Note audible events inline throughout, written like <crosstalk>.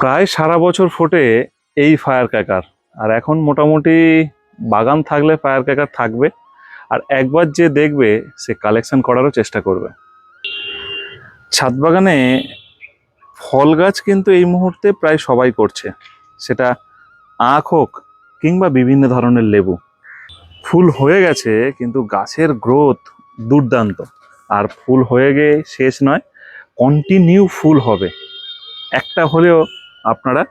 প্রায় সারা বছর ফোটে এই ফায়ার ক্র্যাকার। আর এখন মোটামুটি বাগান থাকলে ফায়ার ক্র্যাকার থাকবে। আর একবার যে দেখবে, সে কালেকশন করারও চেষ্টা করবে। ছাদ বাগানে ফল গাছ কিন্তু এই মুহূর্তে প্রায় সবাই করছে। সেটা আখ হোক কিংবা বিভিন্ন ধরনের লেবু। ফুল হয়ে গেছে, কিন্তু গাছের গ্রোথ দুর্দান্ত। আর ফুল হয়ে গিয়ে শেষ নয়, কন্টিনিউ ফুল হবে। একটা হলেও আপনারা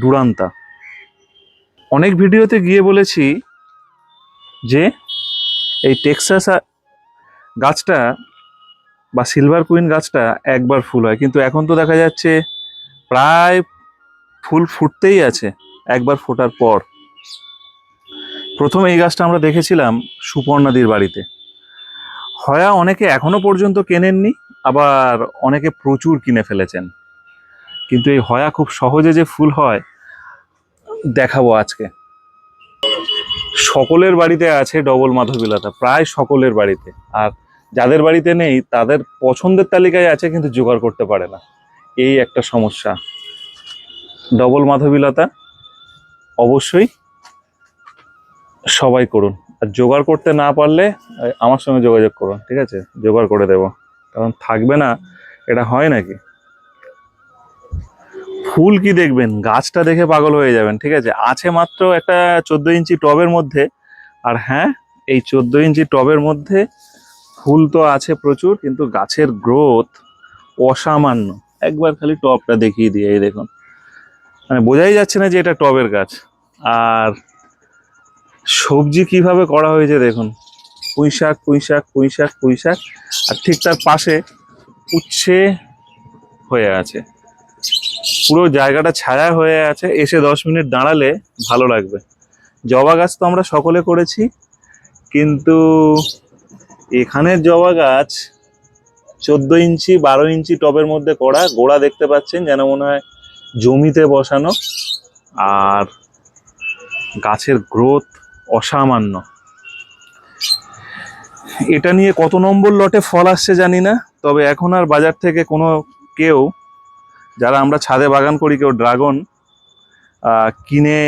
দুরান্তা। অনেক ভিডিওতে গিয়ে বলেছি যে এই টেক্সাস গাছটা বা সিলভার কুইন গাছটা একবার ফুল হয়। কিন্তু এখন তো দেখা যাচ্ছে প্রায় ফুল ফুটতেই আছে একবার ফোটার পর। প্রথম এই গাছটা আমরা দেখেছিলাম সুপর্ণাদির বাড়িতে। হয়া অনেকে এখনও পর্যন্ত কেনেননি, আবার অনেকে প্রচুর কিনে ফেলেছেন। কিন্তু এই হয়া খুব সহজে যে ফুল হয়, দেখাবো আজকে। সকলের বাড়িতে আছে ডবল মাধবীলতা, প্রায় সকলের বাড়িতে। আর যাদের বাড়িতে নেই, তাদের পছন্দের তালিকায় আছে, কিন্তু জোগাড় করতে পারে না। এই একটা সমস্যা। ডবল মাধবীলতা অবশ্যই সবাই করুন। আর জোগাড় করতে না পারলে, আমার সঙ্গে যোগাযোগ করুন, ঠিক আছে? জোগাড় করে দেবো। কারণ থাকবে না, এটা হয় নাকি? ফুল কি দেখবেন? গাছটা দেখে পাগল হয়ে যাবেন, ঠিক আছে? আছে মাত্র একটা চোদ্দ ইঞ্চি টবের মধ্যে, আর হ্যাঁ এই চোদ্দ ইঞ্চি টবের মধ্যে ফুল তো আছে প্রচুর, কিন্তু গাছের গ্রোথ অসামান্য। একবার খালি টবটা দেখিয়ে দিয়ে এই দেখুন। মানে বোঝাই যাচ্ছে না যে এটা টবের গাছ। আর সবজি কীভাবে করা হয়েছে দেখুন। পুঁই শাক পুঁই শাক পুঁই শাক পুঁই শাক আর ঠিক তার পাশে উচ্ছে হয়ে আছে। পুরো জায়গাটা ছায়া হয়ে আছে, এসে দশ মিনিট দাঁড়ালে ভালো লাগবে। জবা গাছ তো আমরা সকলে করেছি, কিন্তু এখানের জবা গাছ চোদ্দ ইঞ্চি, বারো ইঞ্চি টবের মধ্যে করা, গোড়া দেখতে পাচ্ছেন যেন মনে হয় জমিতে বসানো, আর গাছের গ্রোথ অসামান্য। এটা নিয়ে কত নম্বর লটে ফল আসছে জানি না, তবে এখন আর বাজার থেকে কোনো কেউ যারা আমরা ছাদে বাগান করি, কেউ ড্রাগন কিনে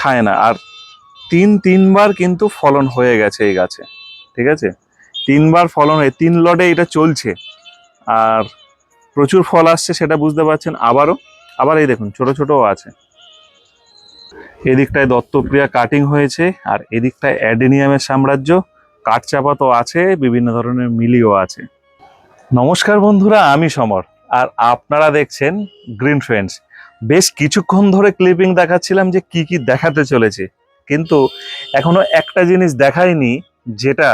খায় না। আর তিন, তিনবার কিন্তু ফলন হয়ে গেছে এই গাছে, ঠিক আছে? তিনবার ফলন হয়ে, তিন লটে এটা চলছে। আর প্রচুর ফল আসছে, সেটা বুঝতে পারছেন। আবারও, আবার এই দেখুন, ছোট ছোটও আছে। এদিকটায় দত্তপ্রিয়া কাটিং হয়েছে, আর এদিকটায় অ্যাডেনিয়ামের সাম্রাজ্য। কাঠচাপা তো আছে, বিভিন্ন ধরনের মিলিও আছে। নমস্কার বন্ধুরা, আমি সমর। আর আপনারা দেখছেন গ্রিন ফ্রেন্ডস। বেশ কিছুক্ষণ ধরে ক্লিপিং দেখাচ্ছিলাম যে কি কি দেখাতে চলেছে, কিন্তু এখনও একটা জিনিস দেখাইনি যেটা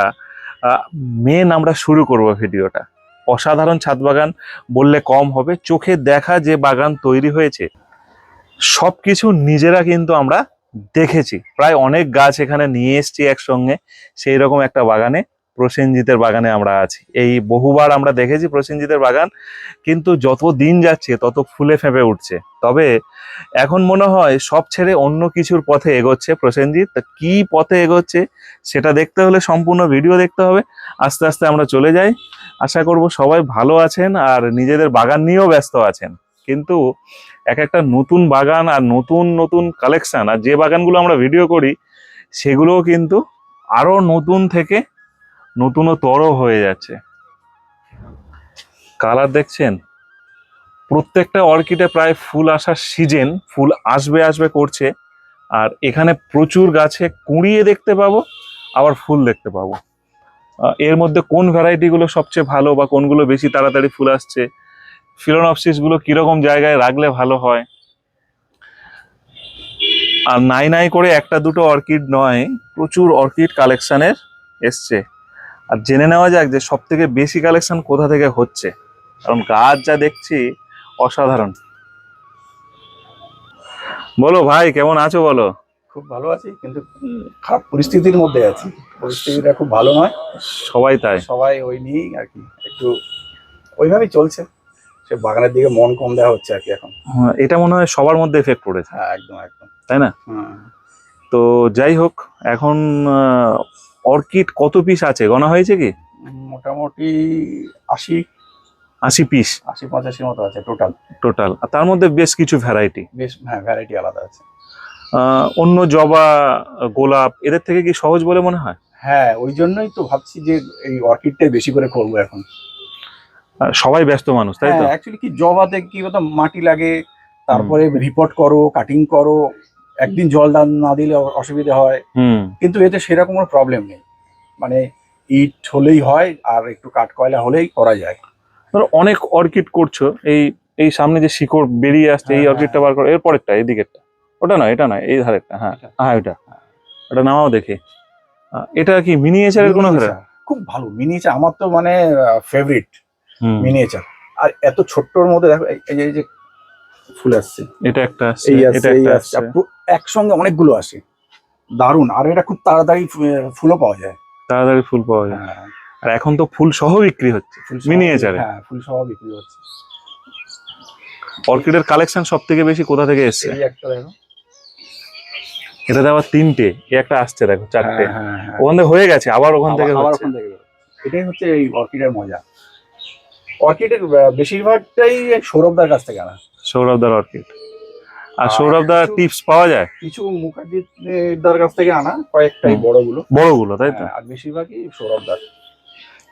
মেন আমরা শুরু করব ভিডিওটা। অসাধারণ ছাদ বাগান বললে কম হবে, চোখে দেখা যে বাগান তৈরি হয়েছে সব কিছু নিজেরা কিন্তু আমরা দেখেছি। প্রায় অনেক গাছ এখানে নিয়ে এসেছি একসঙ্গে সেই রকম একটা বাগানে। প্রসেনজিতের বাগানে আমরা আছি। এই বহুবার আমরা দেখেছি প্রসেনজিতের বাগান, কিন্তু যত দিন যাচ্ছে, তত ফুলে ফেঁপে উঠছে। তবে এখন মনে হয় সব ছেড়ে অন্য কিছুর পথে এগোচ্ছে প্রসেনজিৎ। কি পথে এগোচ্ছে, সেটা দেখতে হলে সম্পূর্ণ ভিডিও দেখতে হবে। আস্তে আস্তে আমরা চলে যাই। আশা করব সবাই ভালো আছেন আর নিজেদের বাগান নিয়েও ব্যস্ত আছেন। কিন্তু এক একটা নতুন বাগান আর নতুন নতুন কালেকশান আর যে বাগানগুলো আমরা ভিডিও করি, সেগুলোও কিন্তু আরও নতুন থেকে নতুনতর হয়ে যাচ্ছে। কালার দেখছেন? প্রত্যেকটা অর্কিডে প্রায় ফুল আসার সিজন, ফুল আসবে আসবে করছে, আর এখানে প্রচুর গাছে কুড়িয়ে দেখতে পাবো, আবার ফুল দেখতে পাবো। এর মধ্যে কোন ভ্যারাইটিগুলো সবচেয়ে ভালো বা কোনগুলো বেশি তাড়াতাড়ি ফুল আসছে ফিলোনপসিসগুলো কীরকম জায়গায় রাখলে ভালো হয়? আর নাই নাই করে একটা দুটো অর্কিড নয়, প্রচুর অর্কিড কালেকশানের এসছে। আর জেনে নেওয়া যাক যে সব থেকে বেশি কালেকশন কোথা থেকে হচ্ছে। কারণ গাছ যা দেখছি অসাধারণ। বলো ভাই কেমন আছো বলো? খুব ভালো আছি কিন্তু খারাপ পরিস্থিতির মধ্যে আছি। পরিস্থিতিটা খুব ভালো নয়। সবাই তাই। সবাই ওই নিয়েই আর কি একটু ওইভাবেই চলছে। সে বাগানের দিকে মন কম দেওয়া হচ্ছে আর কি এখন। হ্যাঁ, এটা মনে হয় সবার মধ্যে এফেক্ট পড়েছে। হ্যাঁ একদম একদম। তাই না? তো যাই হোক এখন অর্কিড কত পিস আছে? গণা হয়েছে কি? মোটামুটি আশি আশি পিস আশি পঁচাশির মতো আছে টোটাল টোটাল আর তার মধ্যে বেশ কিছু ভ্যারাইটি বেশ হ্যাঁ ভ্যারাইটি আলাদা আছে। অন্য জবা গোলাপ এদের থেকে কি সহজ বলে মনে হয়? হ্যাঁ ওই জন্যই তো ভাবছি যে এই অর্কিডটাই বেশি করে করব এখন। সবাই ব্যস্ত মানুষ তাই তো? হ্যাঁ অ্যাকচুয়ালি কি জবাতে কি বলতো মাটি লাগে তারপরে রিপোর্ট করো কাটিং করো একদিন জল দান না দিলে অসুবিধা হয়। কিন্তু এতে সেরকম কোনো প্রবলেম নেই। মানে ইট হলেই হয় আর একটু কাঠ কয়লা হলেই করা যায়। ধরো অনেক অর্কিড করছ এই এই সামনে যে শিকড় বেরিয়ে আসছে এই হ্যাঁ, অর্কিডটা বার করো। এর পরেরটা এই দিকেরটা। ওটা নয় এটা নয় এই ধারেরটা হ্যাঁ। হ্যাঁ ওটা ওটা নামাও দেখি। এটা কি মিনিয়েচারের কোনো খুব ভালো। মিনিয়েচার আমার তো মানে ফেভারিট মিনিয়েচার আর এত ছোট্টর মধ্যে দেখো এই- যে- ফুল আসছে। এটা একটা এটা একটা একসঙ্গে অনেকগুলো আসে। দারুণ। আর এটা খুব তাড়াতাড়ি ফুলও পাওয়া যায়। তাড়াতাড়ি ফুল পাওয়া যায়। হ্যাঁ। আর এখন তো ফুল সহ বিক্রি হচ্ছে সহ হ্যাঁ ফুল সহ বিক্রি হচ্ছে। অর্কিডের কালেকশন সব থেকে বেশি কোথা থেকে এসছে? এই একটা দেখো। এটাতে আবার তিনটে এই একটা আসছে দেখো চারটে। হ্যাঁ, হ্যাঁ, হ্যাঁ। ওখান থেকে হয়ে গেছে আবার ওখান থেকে আবার- ওখান থেকে এটাই হচ্ছে এই অর্কিডের মজা। অর্কিডের বেশিরভাগটাই সৌরভদার কাছ থেকে আনা। সৌরভদার অর্কিড। আর সৌরভ কিছু- টিপস পাওয়া যায়? কিছু মুখার্জিদার কাছ থেকে আনা কয়েকটাই। বড়গুলো। বড়গুলো তাই তো? হ্যাঁ, আর বেশিরভাগই সৌরভদার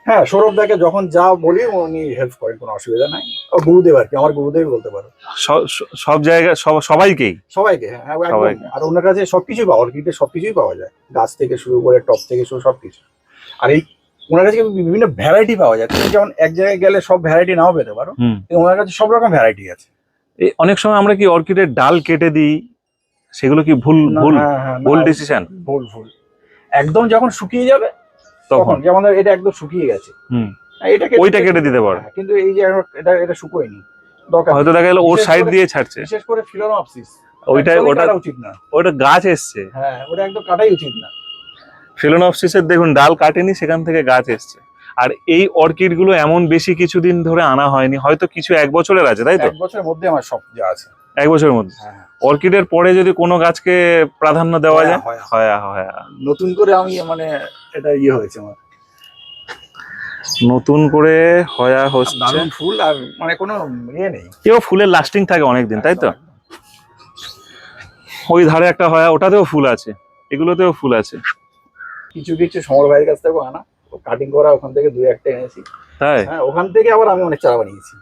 হ্যাঁ সৌরভ দাকে যখন যা বলি উনি হেল্প করেন কোনো অসুবিধা নাই। ও গুরুদেব আর কি আমার গুরুদেব বলতে পারো। সব জায়গায় সব- সবাইকেই? সবাইকে হ্যাঁ। আর ওনার কাছে সবকিছুই পাওয়া অর্কিডে সবকিছুই পাওয়া যায়। গাছ থেকে শুরু করে টপ থেকে শুরু সবকিছু। আর এই ওনার কাছে বিভিন্ন ভ্যারাইটি পাওয়া যায়। তুমি যেমন এক জায়গায় গেলে সব ভ্যারাইটি নাও পেতে পারো। ওনার কাছে সব রকম ভ্যারাইটি আছে। অনেক সময় আমরা কি অর্কিডের ডাল কেটে দিই? সেগুলো কি ভুল ভুল? ভুল ডিসিশন ভুল ভুল। একদম যখন শুকিয়ে যাবে তখন? যেমন এটা একদম শুকিয়ে গেছে। হুম। এটা ওইটা কেটে দিতে পারো। হ্যাঁ, কিন্তু এই যে এটা এটা শুকোয়নি। দরকার হয়তো দেখা গেল ওর সাইড দিয়ে ছাড়ছে। বিশেষ করে ফিলোনপসিস ওইটা ওটা উচিত না। ওটা গাছ এসছে। হ্যাঁ ওটা একদম কাটাই উচিত না। ফিলোনপসিসের দেখুন ডাল কাটেনি সেখান থেকে গাছ এসছে। আর এই অর্কিডগুলো এমন বেশি কিছুদিন ধরে আনা হয়নি হয়তো কিছু এক বছরের আছে তাই তো? এক বছরের মধ্যে আমার সব যা আছে। এক বছরের মধ্যে? হ্যাঁ অর্কিডের পরে যদি কোনো গাছকে প্রাধান্য দেওয়া যায়? হয়, হয়। হয় হয় নতুন করে আমি মানে এটা ইয়ে হয়েছে আমার। নতুন করে হয়া হচ্ছে। দারুণ ফুল আর মানে কোনো ইয়ে নেই। কেউ ফুলের লাস্টিং থাকে অনেক দিন তাই তো। ওই ধারে একটা হয় ওটাতেও ফুল আছে এগুলোতেও ফুল আছে। কিছু কিছু সমর ভাইয়ের কাছ থেকে আনা। কাটিং করা ওখান থেকে দুই একটা এনেছি। তাই? হ্যাঁ ওখান থেকে আবার আমি অনেক চারা বানিয়েছি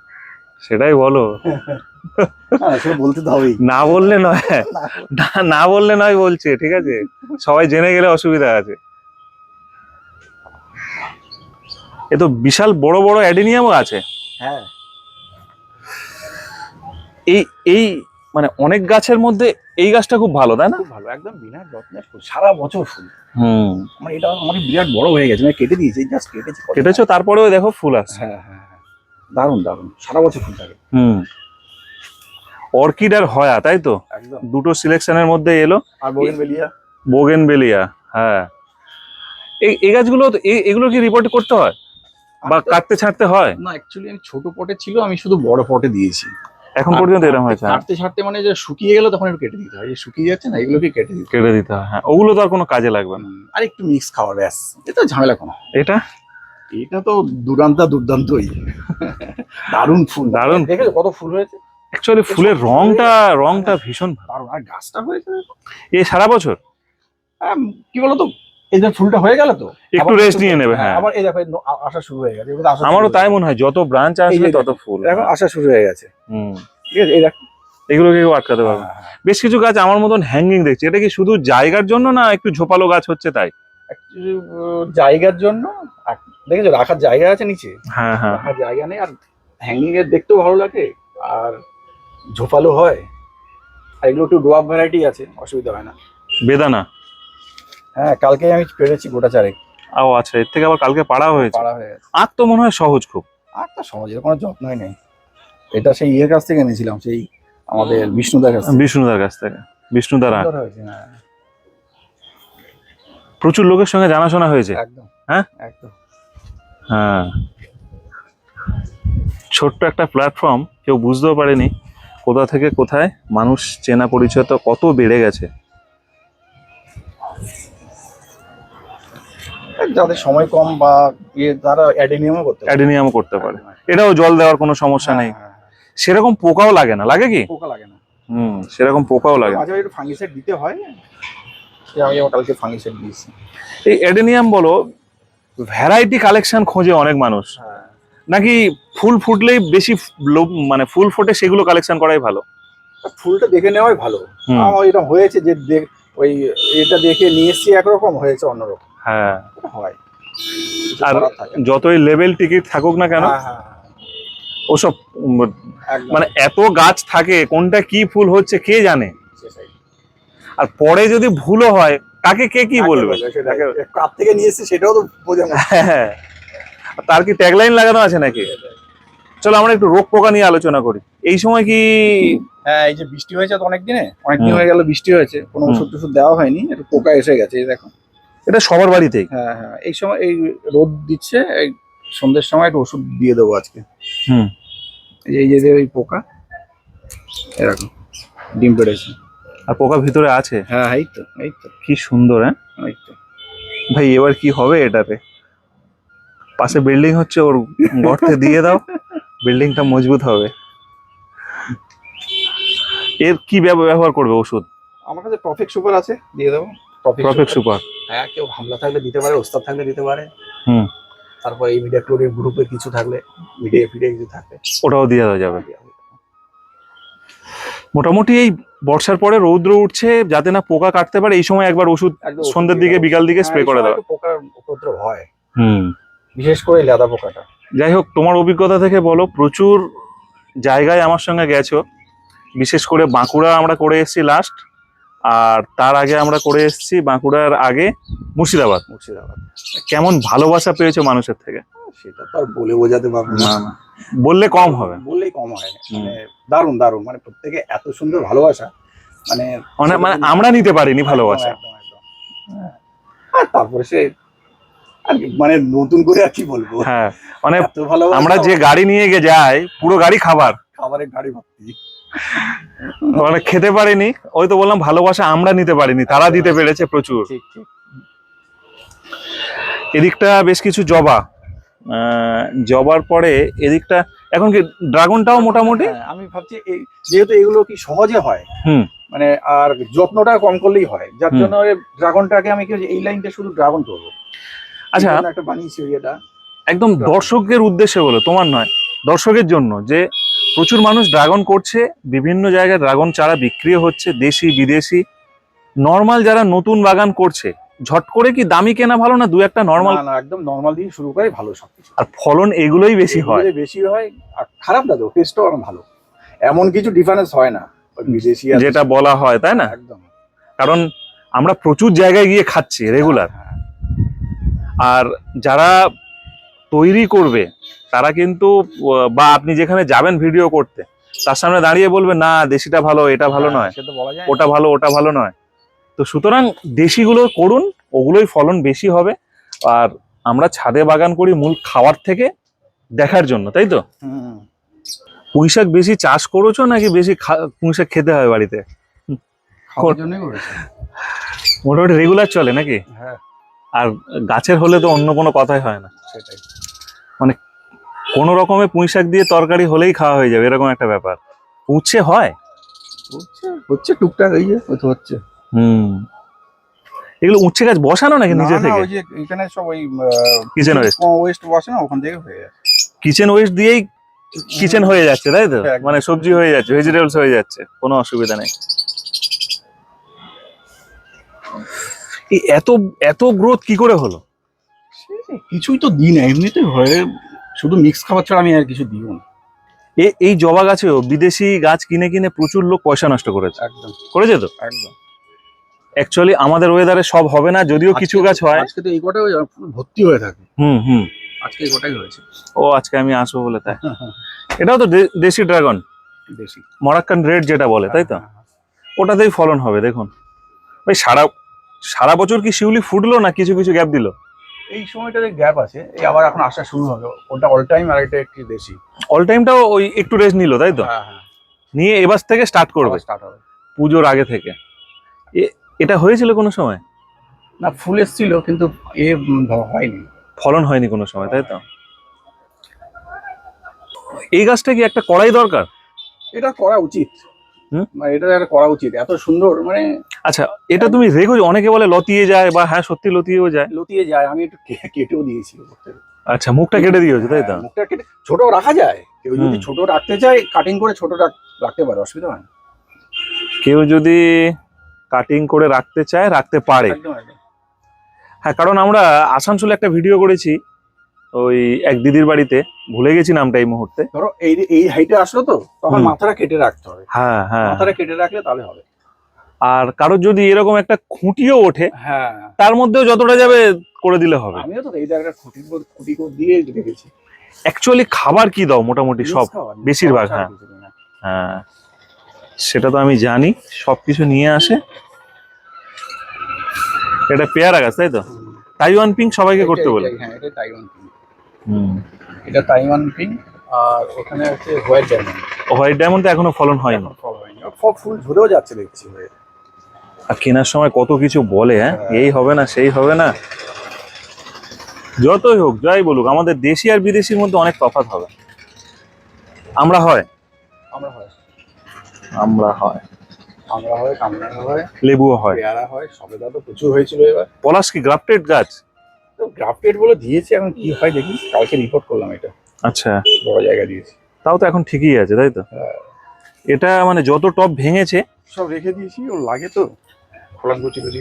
সেটাই বলো। <laughs> হ্যাঁ বলতে তো হবেই। না বললে নয়। <laughs> না না বললে নয় বলছে ঠিক আছে? সবাই জেনে গেলে অসুবিধা আছে। এ তো বিশাল বড় বড় অ্যাডেনিয়ামও আছে। হ্যাঁ। এই এই মানে অনেক গাছের মধ্যে এই গাছটা খুব ভালো তাই না? ভালো একদম বিনা যত্নের ফুল সারা বছর ফুল। হুম। আমার এটা আমার বিরাট বড় হয়ে গেছে মানে কেটে দিয়েছি জাস্ট কেটেছি কেটেছো তারপরেও দেখো ফুল আসছে। হ্যাঁ হ্যাঁ হ্যাঁ। দারুণ দারুণ। সারা বছর ফুল থাকে। হুম। অর্কিড আর হয়া তাই তো? একদম। দুটো সিলেকশনের মধ্যে এলো। আর বোগেনভেলিয়া বোগেনবেলিয়া হ্যাঁ। এই এই গাছগুলো এগুলো কি রিপোর্ট করতে হয়? বা কাটতে ছাড়তে হয়? না অ্যাকচুয়ালি আমি ছোট পটে ছিল আমি শুধু বড় পটে দিয়েছি। এখন পর্যন্ত এরকম হয়েছে হ্যাঁ। কাটতে ছাড়তে মানে যে শুকিয়ে গেলে তখন একটু কেটে দিতে হয়। এই শুকিয়ে যাচ্ছে না এগুলোকে কেটে দিতে কেটে দিতে হয় হ্যাঁ। ওগুলো তো আর কোনো কাজে লাগবে না। আর একটু মিক্স খাওয়া ব্যাস। এটা ঝামেলা কোনো। এটা? এটা তো দুর্দান্ত দুর্দান্তই। দারুণ ফুল। দারুণ। দেখেছ কত ফুল হয়েছে? অ্যাকচুয়ালি ফুলের রংটা রংটা ভীষণ ভালো। আর গাছটা হয়েছে দেখো। এই সারা বছর? আম, কি বলতো? এই যে ফুলটা হয়ে গেল তো। একটু রেস্ট নিয়ে নেবে হ্যাঁ আবার এই দেখো আসা শুরু হয়ে গেছে। আমারও তাই মনে হয় যত ব্রাঞ্চ আসবে তত ফুল। এখন আসা শুরু হয়ে গেছে। হুম। ঠিক আছে এই দেখো। এগুলো কেউ আটকাতে পারবে না। হ্যাঁ, বেশ কিছু গাছ আমার মতন হ্যাঙ্গিং দেখছি। এটা কি শুধু জায়গার জন্য না একটু ঝোপালো গাছ হচ্ছে তাই? জায়গার জন্য আর- দেখেছ রাখার জায়গা আছে নিচে? হ্যাঁ হ্যাঁ। রাখার জায়গা নেই। আর হ্যাঙ্গিং এর দেখতেও ভালো লাগে। আর ঝোপালো হয়। আর এগুলো একটু ডোয়াব ভ্যারাইটি আছে অসুবিধা হয় না। বেদানা? হ্যাঁ কালকে আমি পেরেছি গোটা চারেক। ও আচ্ছা এর থেকে আবার কালকে পাড়া হয়েছে। পাড়া হয়ে আখ তো মনে হয় সহজ খুব। আর তো সহজের কোনো যত্নই নেই। এটা সেই ইয়ের কাছ থেকে এনেছিলাম সেই আমাদের বিষ্ণুদার কাছ থেকে। বিষ্ণুদার কাছ থেকে বিষ্ণুদার হ্যাঁ, প্রচুর লোকের সঙ্গে জানাশোনা হয়েছে। একদম। হ্যাঁ? একদম। হ্যাঁ। ছোট্ট একটা প্ল্যাটফর্ম কেউ বুঝতেও পারেনি কোথা থেকে কোথায় মানুষ চেনা পরিচয় তো কত বেড়ে গেছে। যাদের সময় কম বা ইয়ে তারা অ্যাডেনিয়ামও করতে পারে। অ্যাডিনিয়াম করতে পারে। এটাও জল দেওয়ার কোনো সমস্যা নেই। হ্যাঁ, হ্যাঁ, সেরকম পোকাও লাগে না লাগে কি। পোকা লাগে না। হুম সেরকম পোকাও লাগে মাঝে একটু ফাঙ্গিসাইড দিতে হয়। আমি কালকে ফাঙ্গিসাইড দিয়েছি। এই অ্যাডেনিয়াম বলো ভ্যারাইটি কালেকশন খোঁজে অনেক মানুষ। হ্যাঁ। নাকি ফুল ফুটলেই বেশি লোভ মানে ফুল ফোটে সেগুলো কালেকশন করাই ভালো? ফুলটা দেখে নেওয়াই ভালো। আমার এটা হয়েছে যে দেখ- ওই এটা দেখে নিয়ে এসছি একরকম হয়েছে অন্যরকম। হ্যাঁ। হয়। আর। যতই লেভেল টিকিট থাকুক না কেন হ্যাঁ, হ্যাঁ, ওসব মানে এত গাছ থাকে কোনটা কি ফুল হচ্ছে কে জানে? সেটাই। আর পরে যদি ভুলও হয় কাকে কে কি বলবে? থেকে নিয়ে এসছি সেটাও তো বোঝা না। হ্যাঁ তার কি ট্যাগলাইন লাগানো আছে নাকি? চলো আমরা একটু রোগ পোকা নিয়ে আলোচনা করি। এই সময় কি হ্যাঁ এই যে বৃষ্টি হয়েছে তো অনেক দিনে অনেক দিন হয়ে গেল বৃষ্টি হয়েছে। কোনো ওষুধ টষুধ দেওয়া হয়নি একটু পোকা এসে গেছে এই দেখো। এটা সবার বাড়িতেই। হ্যাঁ হ্যাঁ এই সময় এই রোদ দিচ্ছে এই সন্ধ্যের সময় একটু ওষুধ দিয়ে দেবো আজকে। হুম। এই যে- এই যে যে ওই পোকা এরকম ডিম পেড়েছে। আর পোকা ভিতরে আছে? হ্যাঁ এই তো এই তো। কি সুন্দর হ্যাঁ? এই তো। ভাই এবার কি হবে এটাতে? পাশে বিল্ডিং হচ্ছে ওর গর্তে দিয়ে দাও। বিল্ডিংটা মজবুত হবে। এর কি ব্যব- ব্যবহার করবে ওষুধ? আমার কাছে প্রফেক্ট সুপার আছে দিয়ে দেবো। প্রফেক্ট সুপার হ্যাঁ কেউ হামলা থাকলে দিতে পারে ওস্তাদ থাকলে দিতে পারে। হুম। তারপর এই মিডিয়া ক্লোরিন গ্রুপে কিছু থাকলে মিডিয়া ফিডিয়া কিছু থাকলে ওটাও দিয়ে দেওয়া যাবে। মোটামুটি এই বর্ষার পরে রৌদ্র উঠছে যাতে না পোকা কাটতে পারে এই সময় একবার ওষুধ সন্ধ্যের দিকে বিকাল দিকে হ্যাঁ, স্প্রে করে সময় দেওয়া। পোকার উপদ্রব হয়। হুম। বিশেষ করে লেদা পোকাটা। যাই হোক তোমার অভিজ্ঞতা থেকে বলো প্রচুর জায়গায় আমার সঙ্গে গেছো। বিশেষ করে বাঁকুড়া আমরা করে এসেছি লাস্ট আর তার আগে আমরা করে এসেছি বাঁকুড়ার আগে মুর্শিদাবাদ। মুর্শিদাবাদ। কেমন ভালোবাসা পেয়েছ মানুষের থেকে? সেটা তো আর বলে বোঝাতে পারব না। বললে কম হবে। বললেই কম হয়। মানে দারুণ দারুণ। মানে প্রত্যেকে এত সুন্দর ভালোবাসা। মানে মানে মানে আমরা নিতে পারিনি ভালোবাসা। হ্যাঁ। আর তারপরে সে মানে নতুন করে আর কি বলব? হ্যাঁ। মানে আমরা যে গাড়ি নিয়ে গিয়ে যাই পুরো গাড়ি খাবার। খাবারের গাড়ি ভর্তি। <laughs> মানে খেতে পারিনি। ওই তো বললাম ভালোবাসা আমরা নিতে পারিনি তারা দিতে পেরেছে প্রচুর। ঠিক ঠিক। এদিকটা বেশ কিছু জবা। জবার পরে এদিকটা এখন কি ড্রাগনটাও মোটামুটি? হ্যাঁ, আমি ভাবছি যেহেতু এগুলো কি সহজে হয় হুম। মানে আর যত্নটা কম করলেই হয় যার। জন্য ড্রাগনটাকে আমি এই লাইনটা শুধু ড্রাগন করব। আচ্ছা। একটা বানিয়েছি এটা একদম দর্শকদের উদ্দেশ্যে বলো তোমার নয়। দর্শকের জন্য যে প্রচুর মানুষ ড্রাগন করছে বিভিন্ন জায়গায় ড্রাগন চারা বিক্রিও হচ্ছে দেশি বিদেশি। নর্মাল যারা নতুন বাগান করছে ঝট করে কি দামি কেনা ভালো না দু একটা নর্মাল? না একদম নর্মাল দিয়ে শুরু করে ভালো সবকিছু। আর ফলন এগুলোই বেশি হয়। বেশি হয়। আর খারাপ না তো টেস্টও অনেক ভালো। এমন কিছু ডিফারেন্স হয় না। বিদেশি যেটা বলা হয় তাই না? একদম। কারণ আমরা প্রচুর জায়গায় গিয়ে খাচ্ছি রেগুলার হ্যাঁ, আর যারা তৈরি করবে তারা কিন্তু বা আপনি যেখানে যাবেন ভিডিও করতে তার সামনে দাঁড়িয়ে বলবে না দেশিটা ভালো এটা ভালো হ্যাঁ, নয়। ওটা ভালো ওটা ভালো নয়। তো সুতরাং দেশিগুলো করুন ওগুলোই ফলন বেশি হবে। আর আমরা ছাদে বাগান করি মূল খাওয়ার থেকে দেখার জন্য তাই তো? পুঁইশাক বেশি চাষ করেছ নাকি বেশি খা- পুঁই খেতে হয় বাড়িতে? মোটামুটি রেগুলার চলে নাকি? হ্যাঁ। আর গাছের হলে তো অন্য কোনো কথাই হয় না। সেটাই। কোনো রকমে পুঁই শাক দিয়ে তরকারি হলেই খাওয়া হয়ে যাবে এরকম একটা ব্যাপার। উচ্ছে হয়? হচ্ছে টুকটাক এই যে হচ্ছে হুম। এগুলো উচ্ছে গাছ বসানো নাকি নিজে থেকে? ওই যে এখানে সব ওই কিচেন ওয়েস্ট ওয়েস্ট বসে না ওখান থেকে হয়ে যায় কিচেন ওয়েস্ট দিয়েই কিচেন হয়ে যাচ্ছে তাই তো? মানে সবজি হয়ে যাচ্ছে ভেজিটেবলস হয়ে যাচ্ছে কোনো অসুবিধা নেই। এত এত গ্রোথ কি করে হলো? কিছুই তো দিই না এমনিতে হয় শুধু মিক্স খাবার ছাড়া আমি আর কিছু দিও না। এই জবা গাছেও বিদেশি গাছ কিনে কিনে প্রচুর লোক পয়সা নষ্ট করেছে। একদম। করেছে তো? একদম। অ্যাকচুয়ালি আমাদের ওয়েদারে সব হবে না যদিও কিছু গাছ হয়। আজকে তো এই কটাই ভর্তি হয়ে থাকে। হুম হুম। আজকে এই কটাই হয়েছে। ও আজকে আমি আসব বলে তাই। এটাও তো দেশি ড্রাগন দেশি। মরাক্কান রেড যেটা বলে তাই তো? হ্যাঁ, হ্যাঁ। ওটাতেই ফলন হবে দেখুন। ভাই সারা সারা বছর কি শিউলি ফুটলো না কিছু কিছু গ্যাপ দিল? এই সময়টাতে গ্যাপ আছে। এই আবার এখন আসা শুরু হবে। ওটা অল টাইম আর এটা একটু বেশি অল টাইমটাও ওই একটু রেস্ট নিল তাই তো? হ্যাঁ হ্যাঁ। নিয়ে এবার থেকে স্টার্ট করবে? স্টার্ট হবে। পুজোর আগে থেকে। এটা হয়েছিল কোনো সময়? না ফুল এসেছিল কিন্তু এ হয়নি। ফলন হয়নি কোনো সময় তাই তো? এই গাছটা কি একটা কড়াই দরকার? এটা করা উচিত। এটা একটা করা উচিত এত সুন্দর মানে আচ্ছা এটা তুমি রেখো অনেকে বলে লতিয়ে যায় বা হ্যাঁ সত্যি লতিয়েও যায়। লতিয়ে যায় আমি একটু কেটেও দিয়েছি আচ্ছা মুখটা কেটে দিয়েছ তাই তো? হ্যাঁ, মুখটা কেটে ছোট রাখা যায় কেউ যদি ছোট রাখতে চায় কাটিং করে ছোট রাখতে পারে অসুবিধা হয় কেউ যদি কাটিং করে রাখতে চায় রাখতে পারে। হ্যাঁ কারণ আমরা আসানসোলে একটা ভিডিও করেছি ওই এক দিদির বাড়িতে ভুলে গেছি নামটা এই মুহূর্তে। ধরো এই এই হাইটে আসলো তো তখন মাথাটা কেটে রাখতে হবে। হ্যাঁ হ্যাঁ। মাথাটা কেটে রাখলে তাহলে হবে। আর কারোর যদি এরকম একটা খুঁটিও ওঠে হ্যাঁ। তার মধ্যেও যতটা যাবে করে দিলে হবে। আমিও তো এইটা একটা খুঁটি খুঁটি দিয়ে রেখেছি অ্যাকচুয়ালি খাবার কি দাও মোটামুটি সব? বেশিরভাগ, হ্যাঁ। হ্যাঁ। সেটা তো আমি জানি সব কিছু নিয়ে আসে। এটা পেয়ারা গাছ তাই তো? তাইওয়ান পিঙ্ক সবাইকে করতে বলে। হ্যাঁ এটা তাইওয়ান এটা তাইওয়ান পিঙ্ক আর ওখানে হচ্ছে হোয়াইট ডায়মন্ড। হোয়াইট ডায়মন্ড এখনও ফলন হয়নি। এখন ফল হয়নি। সব ফুল ঝরেও যাচ্ছে দেখছি হয়ে। আর কেনার সময় কত কিছু বলে হ্যাঁ? এই হবে না সেই হবে না। যতই হোক যাই বলুক আমাদের দেশি আর বিদেশির মধ্যে অনেক তফাৎ হবে। আমরা হয়? আমরা হয়। আমরা হয়। আমরা হয় কামরা হয় লেবুও হয়। পেয়ারা হয় সবেদা তো প্রচুর হয়েছিল এবার। পলাশ কি গ্রাফটেড গাছ? তো গ্রাফটেড বলে দিয়েছে এখন কি হয় দেখি। কালকে রিপোর্ট করলাম এটা। আচ্ছা। বড় জায়গা দিয়েছি। তাও তো এখন ঠিকই আছে তাই তো? হ্যাঁ। এটা মানে যত টপ ভেঙেছে সব রেখে দিয়েছি ওর লাগে তো।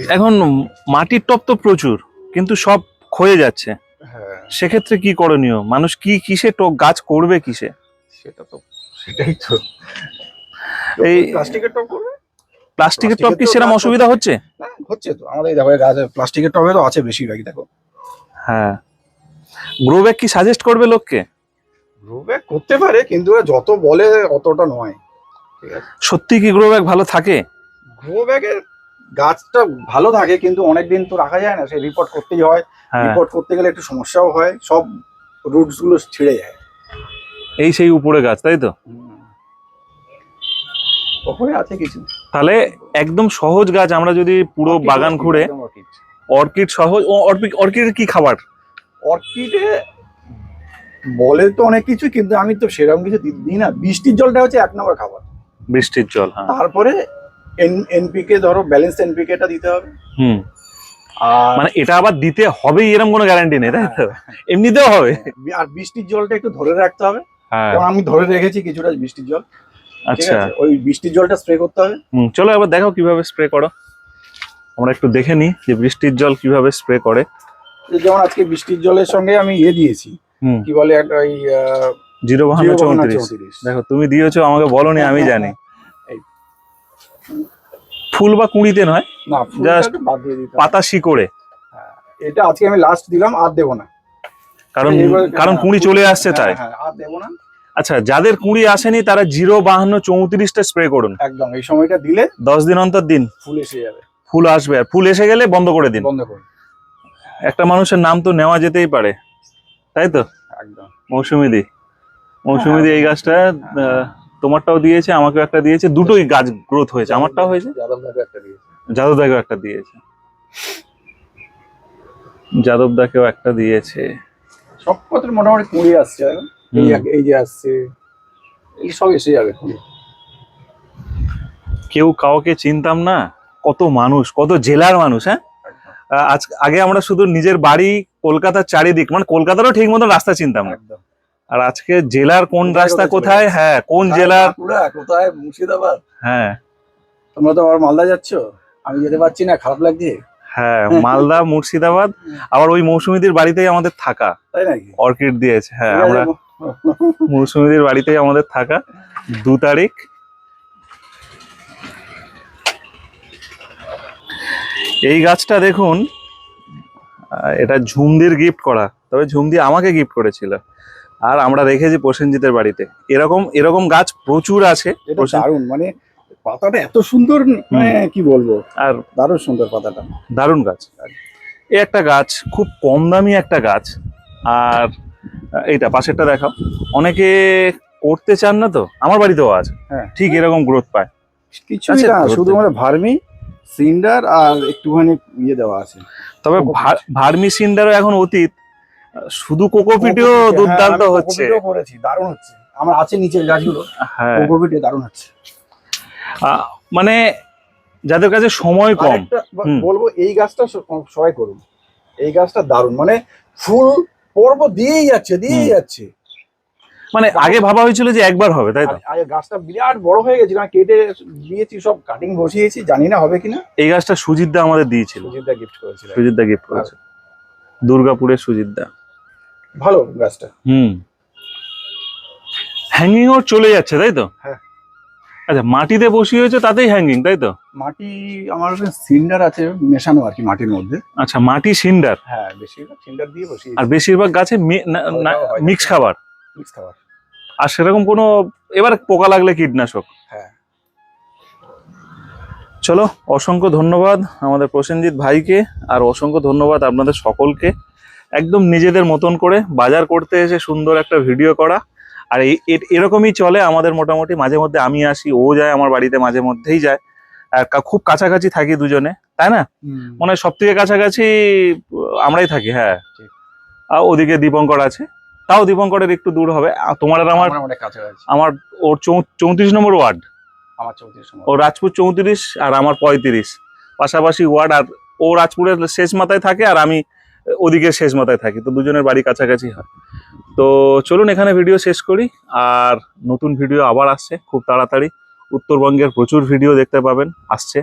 এখন মাটির টপ তো প্রচুর কিন্তু সব ক্ষয়ে যাচ্ছে। হ্যাঁ। সেক্ষেত্রে কি করণীয়? মানুষ কি কিসে টক গাছ করবে কিসে? সেটা তো সেটাই তো। এই- প্লাস্টিকের টব করবে? প্লাস্টিকের টপ কি সেরকম অসুবিধা হচ্ছে? হচ্ছে তো। আমাদের এই দেখো গাছে প্লাস্টিকের টবে তো আছে বেশিরভাগই দেখো। হ্যাঁ। গ্রো ব্যাগ কি সাজেস্ট করবে লোককে? গ্রো ব্যাগ করতে পারে কিন্তু ওরা যত বলে অতটা নয়। ঠিক আছে? সত্যি কি গ্রো ব্যাগ ভালো থাকে? গ্রো ব্যাগের গাছটা ভালো থাকে কিন্তু অনেক দিন তো রাখা যায় না সে রিপোর্ট করতেই হয়। হ্যাঁ। রিপোর্ট করতে গেলে একটু সমস্যাও হয় সব রুটসগুলো ছিঁড়ে যায়। এই সেই উপরে গাছ তাই তো? ওপরে আছে কিছু। তাহলে একদম সহজ গাছ আমরা যদি পুরো বাগান ঘুরে। অর্কিড সহজ ও অর্কিড অর্কিডের কি খাবার? অর্কিডে বলে তো অনেক কিছু কিন্তু আমি তো সেরকম কিছু দিই না। বৃষ্টির জলটা হচ্ছে এক নম্বর খাবার। বৃষ্টির জল হ্যাঁ। তারপরে এনপিকে ধরো ব্যালেন্স এনপিকেটা দিতে হবে। হুম। মানে এটা আবার দিতে হবেই এরকম কোনো গ্যারান্টি নেই তাই তো? এমনিতেও হবে। আর বৃষ্টির জলটা একটু ধরে রাখতে হবে। হ্যাঁ। আমি ধরে রেখেছি কিছুটা বৃষ্টির জল। আচ্ছা। ওই বৃষ্টির জলটা স্প্রে করতে হবে। হুম চলো এবার দেখো কীভাবে স্প্রে করো। আমরা একটু দেখে নিই যে বৃষ্টির জল কীভাবে স্প্রে করে। যেমন আজকে বৃষ্টির জলের সঙ্গে আমি ইয়ে দিয়েছি। কি বলে একটা ওই জিরো বাহান্ন চৌত্রিশ। চৌত্রিশ। দেখো তুমি দিয়েছ আমাকে বলনি আমি জানি। ফুল বা কুঁড়িতে নয় না হবে। পাতা শিকড়ে। এটা আজকে আমি লাস্ট দিলাম আর দেবো না। কারণ কারণ হ্যাঁ, কুঁড়ি চলে আসছে হ্যাঁ, তাই। হ্যাঁ, আর দেবো না। আচ্ছা যাদের কুঁড়ি আসেনি তারা জিরো বাহান্ন চৌত্রিশটা স্প্রে করুন। একদম এই সময়টা দিলে দশ দিন অন্তর দিন। ফুল এসে যাবে। ফুল আসবে আর ফুল এসে গেলে বন্ধ করে দিন। বন্ধ করুন। একটা মানুষের নাম তো নেওয়া যেতেই পারে তাই তো? একদম। মৌসুমি দি মৌসুমি দি এই গাছটা আহ, তোমারটাও দিয়েছে আমাকেও একটা দিয়েছে দুটোই গাছ গ্রোথ হয়েছে। আমারটাও হয়েছে? যাদব একটা দিয়েছে। যাদব দাকেও একটা দিয়েছে। যাদব দাকেও একটা দিয়েছে। সব পত্র মোটামুটি কুড়ি আসছে এই যে আসছে এই সব এসে যাবে। কেউ কাউকে চিনতাম না কত মানুষ কত জেলার মানুষ হ্যাঁ? আজ আগে আমরা শুধু নিজের বাড়ি কলকাতার চারিদিক মানে কলকাতারও ঠিক মতো রাস্তা চিনতাম না। আর আজকে জেলার কোন রাস্তা কোথায়। হ্যাঁ কোন জেলার? বাঁকুড়া, কোথায়? মুর্শিদাবাদ। হ্যাঁ। তোমরা তো আবার মালদা যাচ্ছ? আমি যেতে পারছি না খারাপ লাগছে। হ্যাঁ মালদা মুর্শিদাবাদ আবার ওই মৌসুমীদের বাড়িতেই আমাদের থাকা। তাই নাকি? অর্কিড দিয়েছে হ্যাঁ আমরা মৌসুমীদের বাড়িতেই আমাদের থাকা। দু তারিখ এই গাছটা দেখুন এটা ঝুমদির গিফট করা তবে ঝুমদি আমাকে গিফট করেছিল। আর আমরা রেখেছি প্রসেনজিতের বাড়িতে। এরকম এরকম গাছ প্রচুর আছে। দারুণ মানে পাতাটা এত সুন্দর মানে কি বলব? আর দারুণ সুন্দর পাতাটা। দারুণ গাছ। এই একটা গাছ খুব কম দামি একটা গাছ। আর এইটা পাশেরটা দেখাও। অনেকে করতে চান না তো? আমার বাড়িতেও আছে। হ্যাঁ। ঠিক এরকম গ্রোথ পায়। কিছু আচ্ছা, না শুধুমাত্র ভার্মি সিন্ডার আর একটুখানি ইয়ে দেওয়া আছে। তবে ভার্মি সিন্ডারও এখন অতীত। শুধু কোকোপিটিও হ্যাঁ, দুর্দান্ত হচ্ছে। করেছি দারুণ হচ্ছে। আমার আছে নিচের গাছগুলো। হ্যাঁ। কোকোপিটে দারুণ হচ্ছে। মানে যাদের কাছে সময় কম। বলব এই গাছটা সবাই করুন। এই গাছটা দারুণ। মানে ফুল পর্ব দিয়েই যাচ্ছে দিয়েই যাচ্ছে। মানে আগে ভাবা হয়েছিল যে একবার হবে তাই তো? আর গাছটা বিরাট বড় হয়ে গেছে কারণ কেটে দিয়েছি সব কাটিং বসিয়েছি জানি না হবে কিনা। এই গাছটা সুজিতদা আমাদের দিয়েছিল। সুজিতদা গিফট করেছিল। সুজিতদা গিফট করেছে। দুর্গাপুরের সুজিতদা। ভালো গাছটা। হুম। হ্যাঙ্গিং ওর চলে যাচ্ছে তাই তো? হ্যাঁ। আচ্ছা মাটিতে বসিয়ে হয়েছে তাতেই হ্যাঙ্গিং তাই তো? মাটি আমার সিন্ডার আছে মেশানো আর কি মাটির মধ্যে। আচ্ছা মাটি সিন্ডার। হ্যাঁ বেশিরভাগ সিন্ডার দিয়ে বসিয়েছি। আর বেশিরভাগ গাছে হয়। মিক্স খাবার। মিক্স খাবার আর সেরকম কোনো এবার পোকা লাগলে কীটনাশক? হ্যাঁ। চলো অসংখ্য ধন্যবাদ আমাদের প্রসেনজিৎ ভাইকে আর অসংখ্য ধন্যবাদ আপনাদের সকলকে। একদম নিজেদের মতন করে বাজার করতে এসে সুন্দর একটা ভিডিও করা। আর এরকমই চলে আমাদের মোটামুটি মাঝে মধ্যে আমি আসি ও যায় আমার বাড়িতে মাঝে মধ্যেই যায়। আর খুব কাছাকাছি থাকি দুজনে তাই না? মনে হয় সব থেকে কাছাকাছি আমরাই থাকি হ্যাঁ। আর ওদিকে দীপঙ্কর আছে। তাও দীপঙ্করের একটু দূর হবে। আর তোমার আর আমার আমার ওর চৌত্রিশ নম্বর ওয়ার্ড। আমার চৌত্রিশ ও রাজপুর চৌত্রিশ আর আমার পঁয়ত্রিশ। পাশাপাশি ওয়ার্ড আর ও রাজপুরের শেষ মাথায় থাকে আর আমি ওদিকের শেষ মাথায় থাকি। তো দুজনের বাড়ি কাছাকাছি হয়। তো চলুন এখানে ভিডিও শেষ করি। আর নতুন ভিডিও আবার আসছে। খুব তাড়াতাড়ি। উত্তরবঙ্গের প্রচুর ভিডিও দেখতে পাবেন। আসছে।